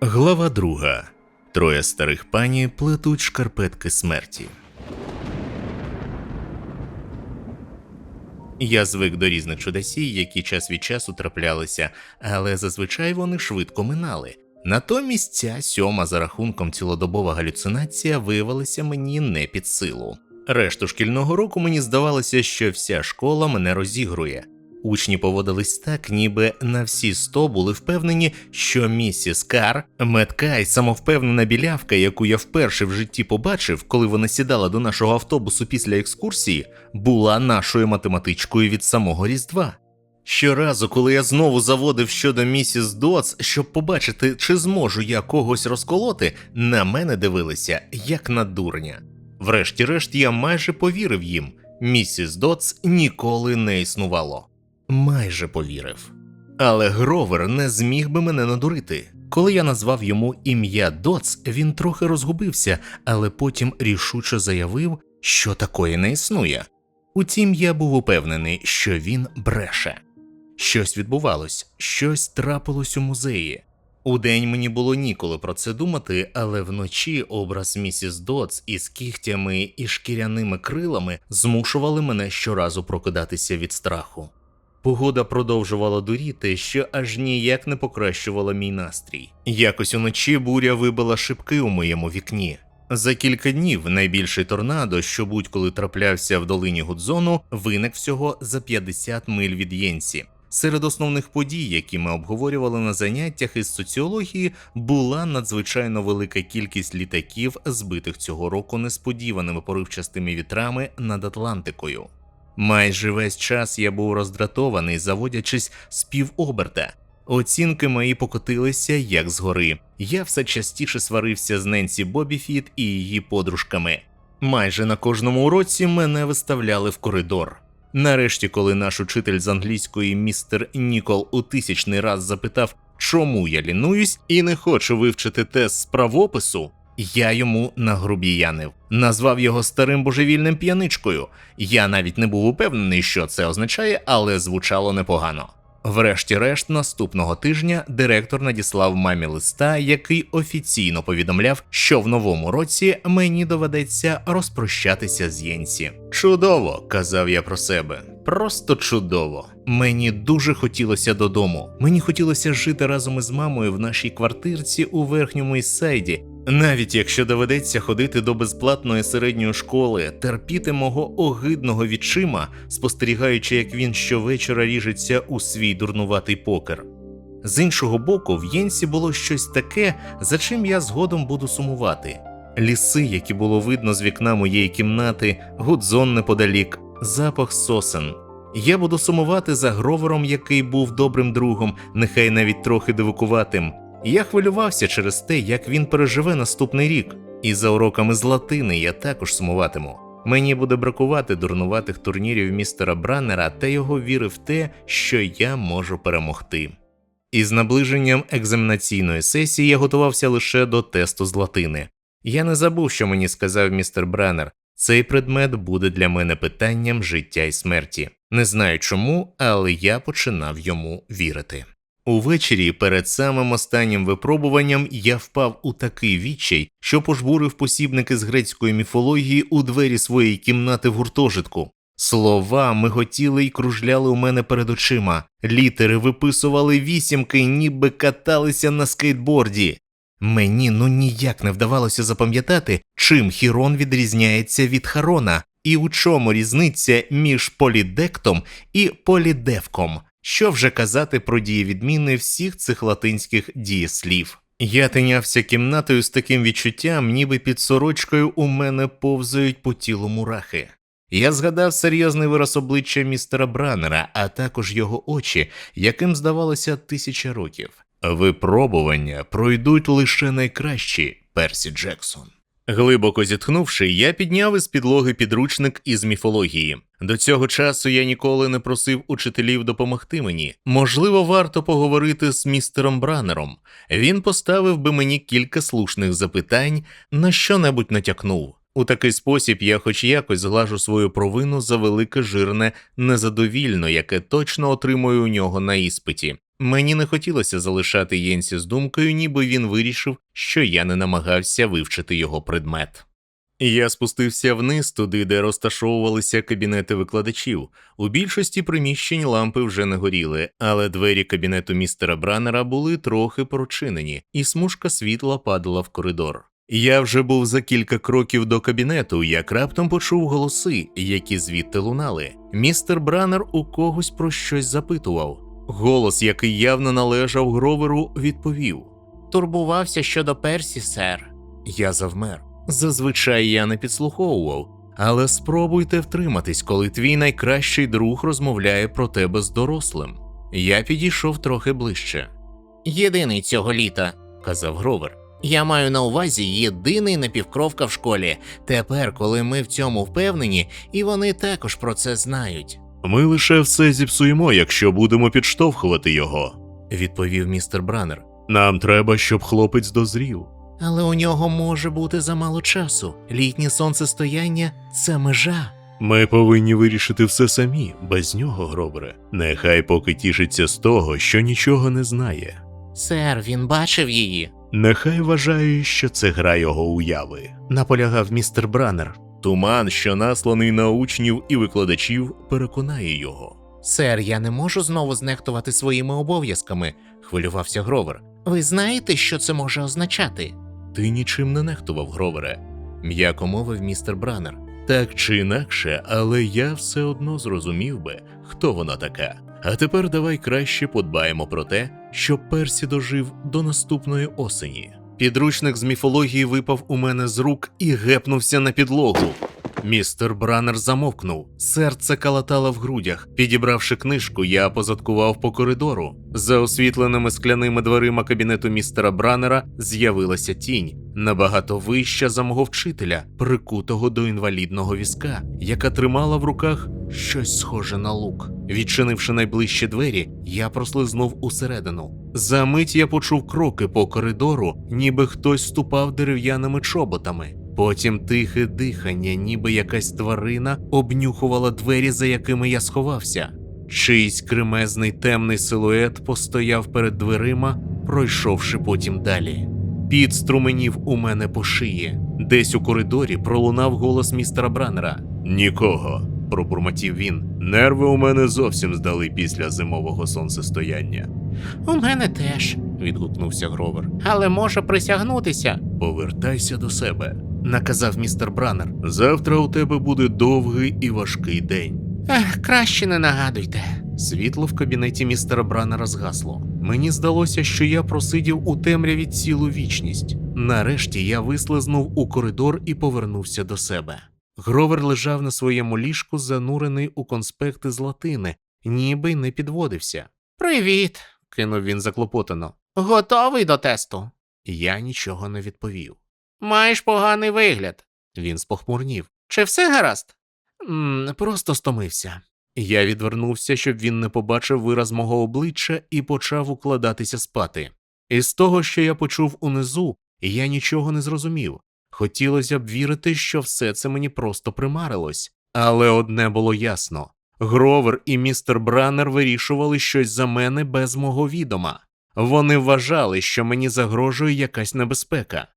Глава друга. Троє старих пані плетуть шкарпетки смерті. Я звик до різних чудесій, які час від часу траплялися, але зазвичай вони швидко минали. Натомість ця сьома за рахунком цілодобова галюцинація виявилася мені не під силу. Решту шкільного року мені здавалося, що вся школа мене розігрує. Учні поводились так, ніби на всі сто були впевнені, що місіс Кар, метка й самовпевнена білявка, яку я вперше в житті побачив, коли вона сідала до нашого автобусу після екскурсії, була нашою математичкою від самого Різдва. Щоразу, коли я знову заводив щодо місіс Доц, щоб побачити, чи зможу я когось розколоти, на мене дивилися як на дурня. Врешті-решт, я майже повірив їм. Місіс Доц ніколи не існувало. Майже повірив. Але Гровер не зміг би мене надурити. Коли я назвав йому ім'я Доц, він трохи розгубився, але потім рішуче заявив, що такої не існує. Утім, я був упевнений, що він бреше. Щось відбувалось, щось трапилось у музеї. Удень мені було ніколи про це думати, але вночі образ місіс Доц із кігтями і шкіряними крилами змушували мене щоразу прокидатися від страху. Погода продовжувала дуріти, що аж ніяк не покращувала мій настрій. Якось уночі буря вибила шибки у моєму вікні. За кілька днів найбільший торнадо, що будь-коли траплявся в долині Гудзону, виник всього за 50 миль від Єнсі. Серед основних подій, які ми обговорювали на заняттях із соціології, була надзвичайно велика кількість літаків, збитих цього року несподіваними поривчастими вітрами над Атлантикою. Майже весь час я був роздратований, заводячись з півоберта. Оцінки мої покотилися як згори. Я все частіше сварився з Ненсі Бобіфіт і її подружками. Майже на кожному уроці мене виставляли в коридор. Нарешті, коли наш учитель з англійської містер Нікол у тисячний раз запитав, чому я лінуюсь і не хочу вивчити тест з правопису, я йому нагрубіянив, назвав його старим божевільним п'яничкою. Я навіть не був упевнений, що це означає, але звучало непогано. Врешті-решт, наступного тижня директор надіслав мамі листа, який офіційно повідомляв, що в новому році мені доведеться розпрощатися з Єнсі. Чудово, казав я про себе. Просто чудово. Мені дуже хотілося додому. Мені хотілося жити разом із мамою в нашій квартирці у верхньому Іссайді, навіть якщо доведеться ходити до безплатної середньої школи, терпіти мого огидного відчима, спостерігаючи, як він щовечора ріжеться у свій дурнуватий покер. З іншого боку, в Єнсі було щось таке, за чим я згодом буду сумувати. Ліси, які було видно з вікна моєї кімнати, гудзон неподалік, запах сосен. Я буду сумувати за гровером, який був добрим другом, нехай навіть трохи Я хвилювався через те, як він переживе наступний рік, і за уроками з латини я також сумуватиму. Мені буде бракувати дурнуватих турнірів містера Браннера та його віри в те, що я можу перемогти. Із наближенням екзаменаційної сесії я готувався лише до тесту з латини. Я не забув, що мені сказав містер Браннер. Цей предмет буде для мене питанням життя і смерті. Не знаю чому, але я починав йому вірити. Увечері перед самим останнім випробуванням я впав у такий відчай, що пожбурив посібники з грецької міфології у двері своєї кімнати в гуртожитку. Слова миготіли й кружляли у мене перед очима, літери виписували вісімки, ніби каталися на скейтборді. Мені ну ніяк не вдавалося запам'ятати, чим Хірон відрізняється від Харона, і у чому різниця між полідектом і полідевком. Що вже казати про дієвідміни всіх цих латинських дієслів. Я тинявся кімнатою з таким відчуттям, ніби під сорочкою у мене повзають по тілу мурахи. Я згадав серйозний вираз обличчя містера Браннера, а також його очі, яким здавалося тисяча років. Випробування пройдуть лише найкращі, Персі Джексон. Глибоко зітхнувши, я підняв із підлоги підручник із міфології. До цього часу я ніколи не просив учителів допомогти мені. Можливо, варто поговорити з містером Браннером. Він поставив би мені кілька слушних запитань, на що-небудь натякнув. У такий спосіб я хоч якось зглажу свою провину за велике жирне незадовільно, яке точно отримую у нього на іспиті. Мені не хотілося залишати Єнсі з думкою, ніби він вирішив, що я не намагався вивчити його предмет. Я спустився вниз туди, де розташовувалися кабінети викладачів. У більшості приміщень лампи вже не горіли, але двері кабінету містера Браннера були трохи прочинені, і смужка світла падала в коридор. Я вже був за кілька кроків до кабінету, як раптом почув голоси, які звідти лунали. Містер Браннер у когось про щось запитував. Голос, який явно належав Гроверу, відповів: Турбувався щодо Персі, сер. Я завмер. Зазвичай я не підслуховував, але спробуйте втриматись, коли твій найкращий друг розмовляє про тебе з дорослим. Я підійшов трохи ближче. Єдиний цього літа, казав Гровер. Я маю на увазі єдиний напівкровка в школі. Тепер, коли ми в цьому впевнені, і вони також про це знають. Ми лише все зіпсуємо, якщо будемо підштовхувати його, відповів містер Браннер. Нам треба, щоб хлопець дозрів. Але у нього може бути замало часу. Літнє сонцестояння це межа. Ми повинні вирішити все самі, без нього, Гробере. Нехай поки тішиться з того, що нічого не знає. Сер, він бачив її. Нехай вважає, що це гра його уяви, наполягав містер Браннер. Туман, що насланий на учнів і викладачів, переконає його. Сер, я не можу знову знехтувати своїми обов'язками, хвилювався Гровер. Ви знаєте, що це може означати? Ти нічим не нехтував, Гровере, м'яко мовив містер Браннер. Так чи інакше, але я все одно зрозумів би, хто вона така. А тепер давай краще подбаємо про те, щоб Персі дожив до наступної осені. Підручник з міфології випав у мене з рук і гепнувся на підлогу. Містер Браннер замовкнув, серце калатало в грудях. Підібравши книжку, я позадкував по коридору. За освітленими скляними дверима кабінету містера Браннера з'явилася тінь, набагато вища за мого вчителя, прикутого до інвалідного візка, яка тримала в руках щось схоже на лук. Відчинивши найближчі двері, я прослизнув усередину. За мить я почув кроки по коридору, ніби хтось ступав дерев'яними чоботами. Потім тихе дихання, ніби якась тварина обнюхувала двері, за якими я сховався. Чийсь кремезний темний силует постояв перед дверима, пройшовши потім далі. Під струменів у мене по шиї. Десь у коридорі пролунав голос містера Браннера. Нікого, пробурмотів він. Нерви у мене зовсім здали після зимового сонцестояння. У мене теж, відгукнувся Гровер. Але можу присягнутися. Повертайся до себе, наказав містер Браннер. Завтра у тебе буде довгий і важкий день. Ех, краще не нагадуйте. Світло в кабінеті містера Браннера згасло. Мені здалося, що я просидів у темряві цілу вічність. Нарешті я вислизнув у коридор і повернувся до себе. Гровер лежав на своєму ліжку, занурений у конспекти з латини, ніби й не підводився. Привіт, кинув він заклопотано. Готовий до тесту? Я нічого не відповів. Маєш поганий вигляд. Він спохмурнів. Чи все гаразд? м просто стомився. Я відвернувся, щоб він не побачив вираз мого обличчя і почав укладатися спати. Із того, що я почув унизу, я нічого не зрозумів. Хотілося б вірити, що все це мені просто примарилось. Але одне було ясно: Гровер і містер Браннер вирішували щось за мене без мого відома. Вони вважали, що мені загрожує якась небезпека.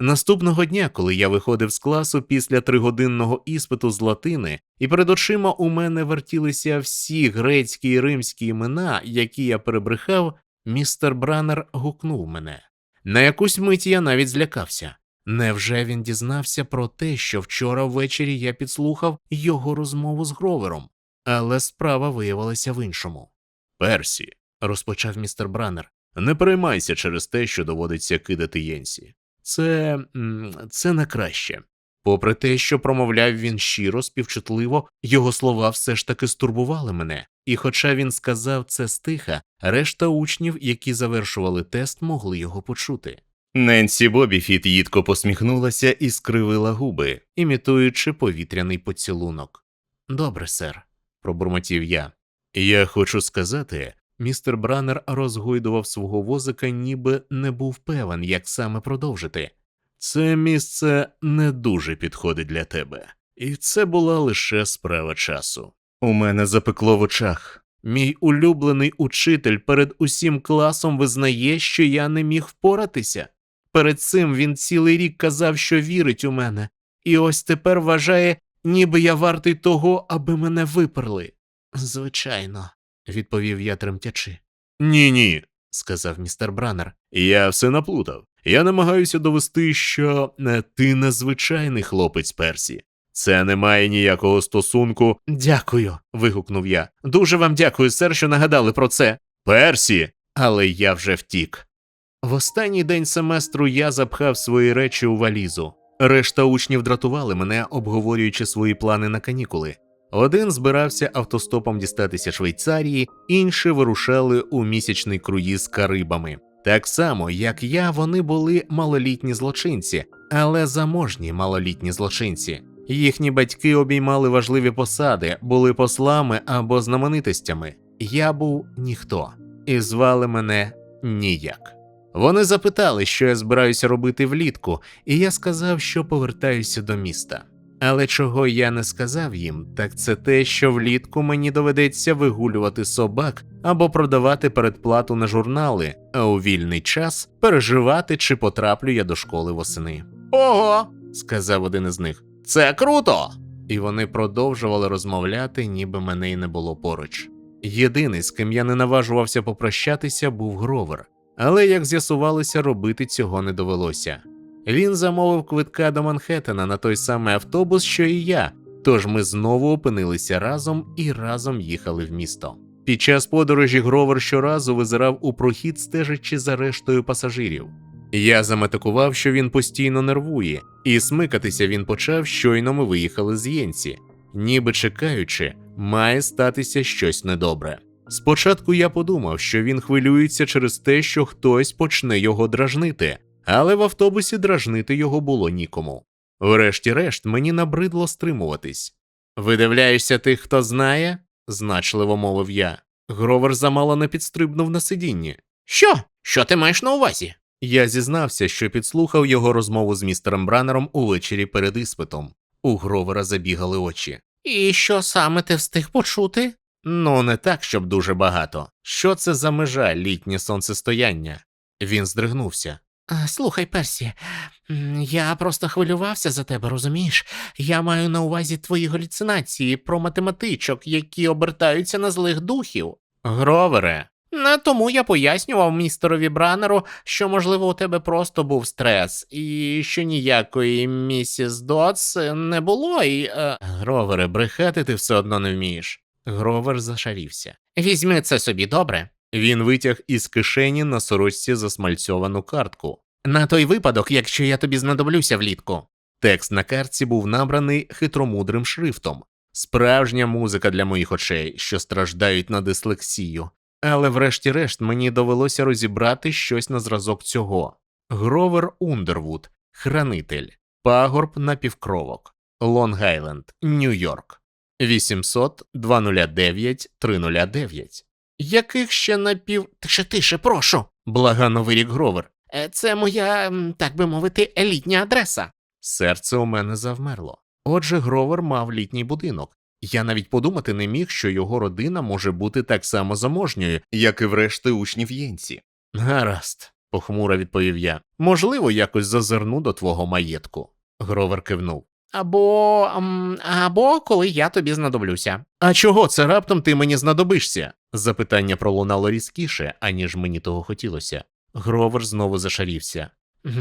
Наступного дня, коли я виходив з класу після тригодинного іспиту з латини, і перед очима у мене вертілися всі грецькі і римські імена, які я перебрехав, містер Браннер гукнув мене. На якусь мить я навіть злякався. Невже він дізнався про те, що вчора ввечері я підслухав його розмову з Гровером? Але справа виявилася в іншому. Персі, розпочав містер Браннер, не переймайся через те, що доводиться кидати Єнсі. Це. це не краще. Попри те, що промовляв він щиро, співчутливо, його слова все ж таки стурбували мене, і хоча він сказав це стиха, решта учнів, які завершували тест, могли його почути. Ненсі Бобіфіт їдко посміхнулася і скривила губи, імітуючи повітряний поцілунок. Добре, сер, пробурмотів я. Я хочу сказати, містер Браннер розгойдував свого возика, ніби не був певен, як саме продовжити. Це місце не дуже підходить для тебе, і це була лише справа часу. У мене запекло в очах. Мій улюблений учитель перед усім класом визнає, що я не міг впоратися. Перед цим він цілий рік казав, що вірить у мене, і ось тепер вважає, ніби я вартий того, аби мене виперли. Звичайно, відповів я тремтячи. Ні, ні, сказав містер Браннер. Я все наплутав. Я намагаюся довести, що е, ти незвичайний хлопець Персі. Це не має ніякого стосунку. Дякую. вигукнув я. Дуже вам дякую, сер, що нагадали про це. Персі. Але я вже втік. В останній день семестру я запхав свої речі у валізу. Решта учнів дратували мене, обговорюючи свої плани на канікули. Один збирався автостопом дістатися Швейцарії, інші вирушали у місячний круїз Карибами. Так само, як я, вони були малолітні злочинці, але заможні малолітні злочинці. Їхні батьки обіймали важливі посади, були послами або знаменитостями. Я був ніхто, і звали мене ніяк. Вони запитали, що я збираюся робити влітку, і я сказав, що повертаюся до міста. Але чого я не сказав їм, так це те, що влітку мені доведеться вигулювати собак або продавати передплату на журнали, а у вільний час переживати, чи потраплю я до школи восени. Ого, сказав один із них. Це круто! І вони продовжували розмовляти, ніби мене й не було поруч. Єдиний, з ким я не наважувався попрощатися, був гровер, але як з'ясувалося, робити цього не довелося. Він замовив квитка до Манхеттена на той самий автобус, що і я, тож ми знову опинилися разом і разом їхали в місто. Під час подорожі Гровер щоразу визирав у прохід, стежачи за рештою пасажирів. Я заметикував, що він постійно нервує, і смикатися він почав, щойно ми виїхали з Єнці, ніби чекаючи, має статися щось недобре. Спочатку я подумав, що він хвилюється через те, що хтось почне його дражнити, але в автобусі дражнити його було нікому. Врешті-решт, мені набридло стримуватись. Видивляєшся тих, хто знає? значливо мовив я. Гровер замало не підстрибнув на сидінні. Що? Що ти маєш на увазі? Я зізнався, що підслухав його розмову з містером Бранером увечері перед іспитом. У Гровера забігали очі. І що саме ти встиг почути? Ну, не так, щоб дуже багато. Що це за межа літнє сонцестояння? Він здригнувся. Слухай, Персі, я просто хвилювався за тебе, розумієш? Я маю на увазі твої галюцинації про математичок, які обертаються на злих духів. Гровере. Не тому я пояснював містерові Бранеру, що, можливо, у тебе просто був стрес, і що ніякої місіс Дотс не було, і. Е... Гровере, брехати ти все одно не вмієш. Гровер зашарівся. Візьми це собі добре. Він витяг із кишені на сорочці засмальцьовану картку. На той випадок, якщо я тобі знадоблюся влітку. Текст на картці був набраний хитромудрим шрифтом. Справжня музика для моїх очей, що страждають на дислексію. Але врешті-решт мені довелося розібрати щось на зразок цього: Гровер Ундервуд, хранитель, пагорб напівкровок, Лонг-Айленд, Нью-Йорк, 800 209 309. Яких ще напів. Тише, тише, прошу. благано вирік Гровер. «Е, Це моя, так би мовити, елітня адреса. Серце у мене завмерло. Отже, Гровер мав літній будинок. Я навіть подумати не міг, що його родина може бути так само заможньою, як і врешті учнів Єнці. Гаразд, похмуро відповів я. Можливо, якось зазирну до твого маєтку. Гровер кивнув. Або. або коли я тобі знадоблюся. А чого це раптом ти мені знадобишся? Запитання пролунало різкіше, аніж мені того хотілося. Гровер знову зашарівся.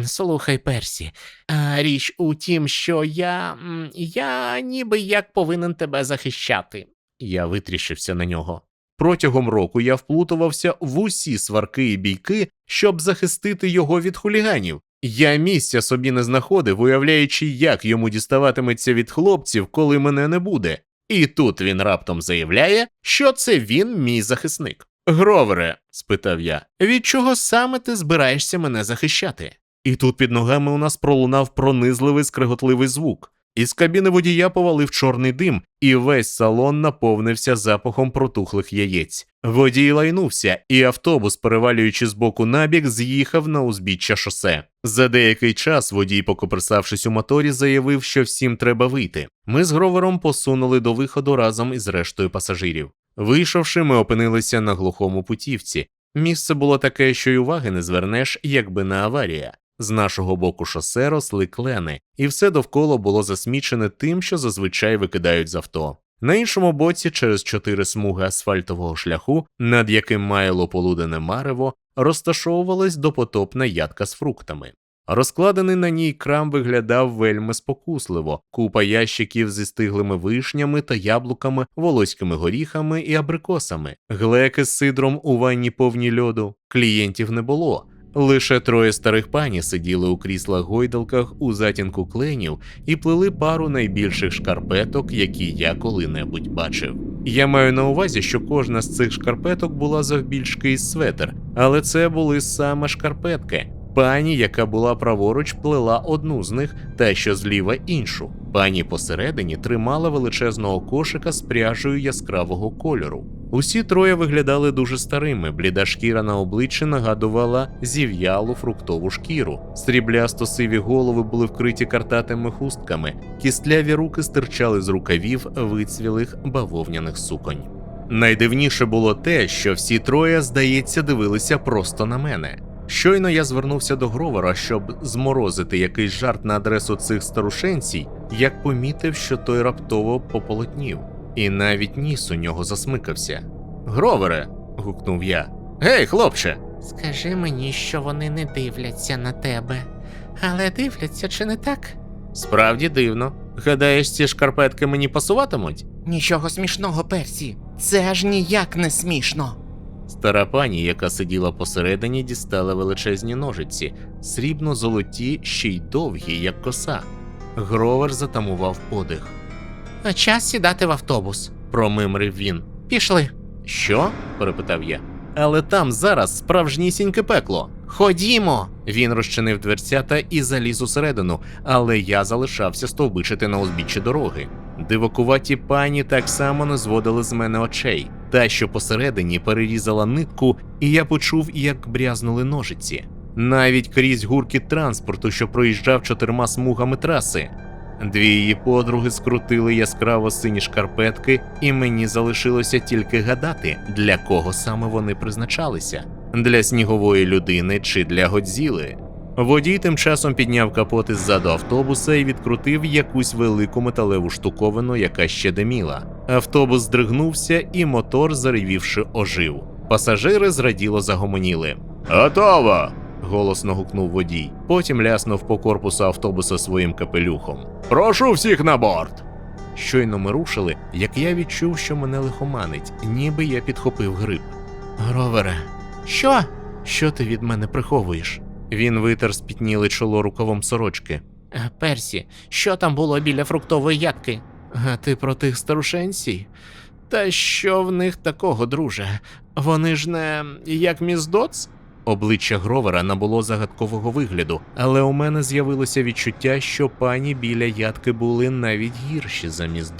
Слухай, Персі, а річ у тім, що я. я ніби як повинен тебе захищати. Я витріщився на нього. Протягом року я вплутувався в усі сварки і бійки, щоб захистити його від хуліганів. Я місця собі не знаходив, уявляючи, як йому діставатиметься від хлопців, коли мене не буде. І тут він раптом заявляє, що це він мій захисник. Гровере, спитав я, від чого саме ти збираєшся мене захищати? І тут під ногами у нас пролунав пронизливий скриготливий звук. Із кабіни водія повалив чорний дим, і весь салон наповнився запахом протухлих яєць. Водій лайнувся, і автобус, перевалюючи з боку набік, з'їхав на узбіччя шосе. За деякий час водій, покоперсавшись у моторі, заявив, що всім треба вийти. Ми з гровером посунули до виходу разом із рештою пасажирів. Вийшовши, ми опинилися на глухому путівці. Місце було таке, що й уваги не звернеш, якби не аварія. З нашого боку шосе росли клени, і все довкола було засмічене тим, що зазвичай викидають з авто. На іншому боці, через чотири смуги асфальтового шляху, над яким маяло полудене марево, розташовувалась допотопна ядка з фруктами. Розкладений на ній крам виглядав вельми спокусливо, купа ящиків зі стиглими вишнями та яблуками, волоськими горіхами і абрикосами, глеки з сидром у ванні повні льоду. Клієнтів не було. Лише троє старих пані сиділи у кріслах гойдалках у затінку кленів і плели пару найбільших шкарпеток, які я коли-небудь бачив. Я маю на увазі, що кожна з цих шкарпеток була завбільшки із светр, але це були саме шкарпетки. Пані, яка була праворуч, плела одну з них, та що зліва іншу. Пані посередині тримала величезного кошика з пряжею яскравого кольору. Усі троє виглядали дуже старими. Бліда шкіра на обличчі нагадувала зів'ялу фруктову шкіру. Сріблясто сиві голови були вкриті картатими хустками, кістляві руки стирчали з рукавів вицвілих бавовняних суконь. Найдивніше було те, що всі троє, здається, дивилися просто на мене. Щойно я звернувся до Гровера, щоб зморозити якийсь жарт на адресу цих старушенцій, як помітив, що той раптово пополотнів, і навіть ніс у нього засмикався. Гровере. гукнув я. Гей, хлопче. Скажи мені, що вони не дивляться на тебе. Але дивляться чи не так? Справді дивно. Гадаєш, ці шкарпетки мені пасуватимуть? Нічого смішного, Персі. Це аж ніяк не смішно. Стара пані, яка сиділа посередині, дістала величезні ножиці, срібно золоті, ще й довгі, як коса. Гровер затамував подих. Час сідати в автобус. Промимрив він. Пішли. Що? перепитав я. Але там зараз справжнісіньке пекло. Ходімо. Він розчинив дверцята і заліз усередину, але я залишався стовбичити на узбіччі дороги. Дивакуваті пані так само не зводили з мене очей. Та, що посередині перерізала нитку, і я почув, як брязнули ножиці. Навіть крізь гуркіт транспорту, що проїжджав чотирма смугами траси. Дві її подруги скрутили яскраво сині шкарпетки, і мені залишилося тільки гадати, для кого саме вони призначалися для снігової людини чи для Годзіли. Водій тим часом підняв капот іззаду автобуса і відкрутив якусь велику металеву штуковину, яка ще диміла. Автобус здригнувся, і мотор, заревівши, ожив. Пасажири зраділо загомоніли. Готово! Голосно гукнув водій. Потім ляснув по корпусу автобуса своїм капелюхом. Прошу всіх на борт. Щойно ми рушили, як я відчув, що мене лихоманить, ніби я підхопив грип. Гровере, Що? що ти від мене приховуєш? Він витер спітніле чоло рукавом сорочки. Е, Персі, що там було біля фруктової ядки? А ти про тих старушенцій? Та що в них такого, друже? Вони ж не як міс Доц? Обличчя Гровера набуло загадкового вигляду, але у мене з'явилося відчуття, що пані біля ядки були навіть гірші за міс.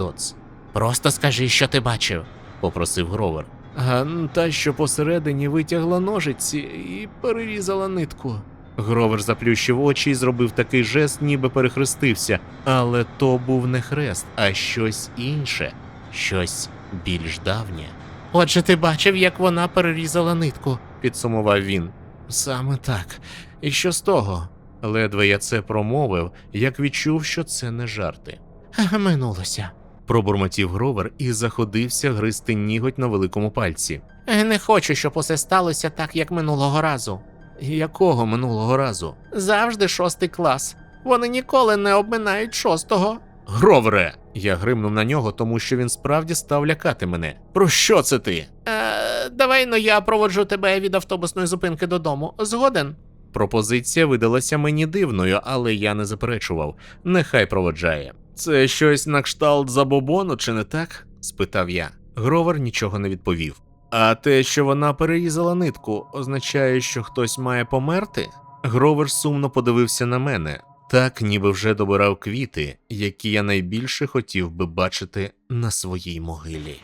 Просто скажи, що ти бачив. попросив Гровер. А та, що посередині витягла ножиці і перерізала нитку. Гровер заплющив очі і зробив такий жест, ніби перехрестився, але то був не хрест, а щось інше, щось більш давнє, Отже, ти бачив, як вона перерізала нитку. Підсумував він. Саме так. І що з того? Ледве я це промовив, як відчув, що це не жарти. Е, Минулося. Пробурмотів Гровер і заходився гризти ніготь на великому пальці. Е, Не хочу, щоб усе сталося так, як минулого разу. Якого минулого разу? Завжди шостий клас. Вони ніколи не обминають шостого. Гровере! Я гримнув на нього, тому що він справді став лякати мене. Про що це ти? Давай ну я проводжу тебе від автобусної зупинки додому. Згоден? Пропозиція видалася мені дивною, але я не заперечував. Нехай проводжає. Це щось на кшталт забобону, чи не так? спитав я. Гровер нічого не відповів. А те, що вона перерізала нитку, означає, що хтось має померти? Гровер сумно подивився на мене, так ніби вже добирав квіти, які я найбільше хотів би бачити на своїй могилі.